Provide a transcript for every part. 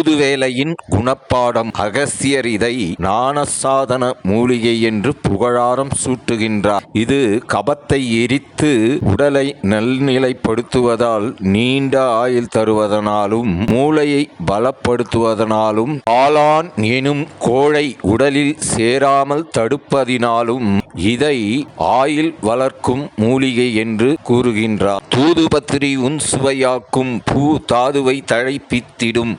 தூதுவேலையின் குணப்பாடம் அகசியர் இதை ஞானசாதன மூலிகை என்று புகழாரம் சூட்டுகின்றார். இது கபத்தை எரித்து உடலை நல்நிலைப்படுத்துவதால் நீண்ட ஆயுள் தருவதனாலும் மூளையை பலப்படுத்துவதனாலும் ஆளான் எனும் கோழை உடலில் சேராமல் தடுப்பதினாலும் இதை ஆயில் வளர்க்கும் மூலிகை என்று கூறுகின்றார். தூதுபத்திரி உன் சுவையாக்கும் பூ தாதுவை தழைப்பித்திடும்.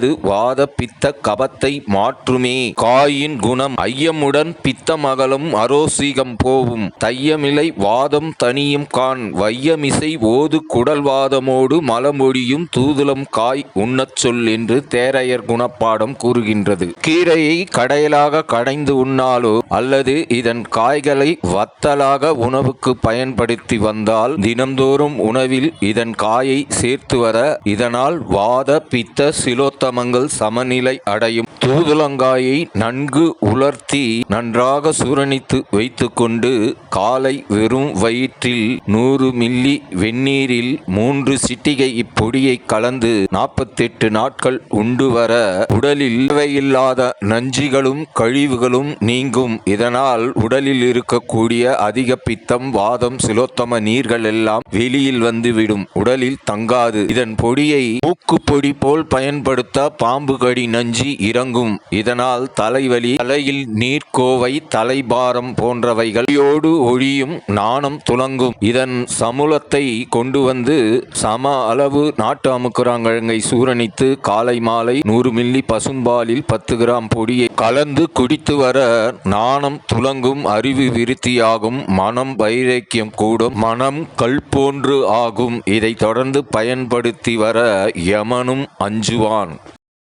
காயது வாத பித்த கபத்தை மாற்றுமே. காயின் குணம் ஐயமுடன் பித்தமகலும் அரோசிகம் போவும். தையமிலை வாதம் தனியும் கான் வையமிசை ஓது குடல்வாதமோடு மலமொழியும் தூதுளம் காய் உண்ணச் சொல் என்று தேரையர் குணப்பாடம் கூறுகின்றது. கீரையை கடையலாக கடைந்து உண்ணாலோ அல்லது இதன் காய்களை வத்தலாக உணவுக்கு பயன்படுத்தி வந்தால் தினம்தோறும் உணவில் இதன் காயை சேர்த்து வர இதனால் வாத பித்த சிலோத்த சிலோத்தமங்கள் சமநிலை அடையும். தூதுலங்காயை நன்கு உலர்த்தி நன்றாக சூரணித்து வைத்துக்கொண்டு காலை வெறும் வயிற்றில் நூறு மில்லி வெந்நீரில் மூன்று சிட்டிகை இப்பொடியை கலந்து நாற்பத்தெட்டு நாட்கள் உண்டு வர உடலில் தேவையில்லாத நஞ்சிகளும் கழிவுகளும் நீங்கும். இதனால் உடலில் இருக்கக்கூடிய அதிக பித்தம் வாதம் சிலோத்தம நீர்கள் எல்லாம் வெளியில் வந்துவிடும். உடலில் தங்காது. இதன் பொடியை மூக்கு பொடி போல் பயன்படுத்த பாம்பு கடி நஞ்சி இறங்கும். இதனால் தலைவலி தலையில் நீர்க்கோவை தலைபாரம் போன்றவைகளோடு ஒழியும் நாணம் துலங்கும். இதன் சமூலத்தை கொண்டு வந்து சம அளவு நாட்டு அமுக்குறாங்கழங்கை சூரணித்து காலை மாலை நூறு மில்லி பசும்பாலில் பத்து கிராம் பொடியை கலந்து குடித்து வர நாணம் துலங்கும் அறிவு விருத்தியாகும். மனம் வைரக்கியம் கூடும். மனம் கல் போன்று ஆகும். இதை தொடர்ந்து பயன்படுத்தி வர யமனும் அஞ்சுவான்.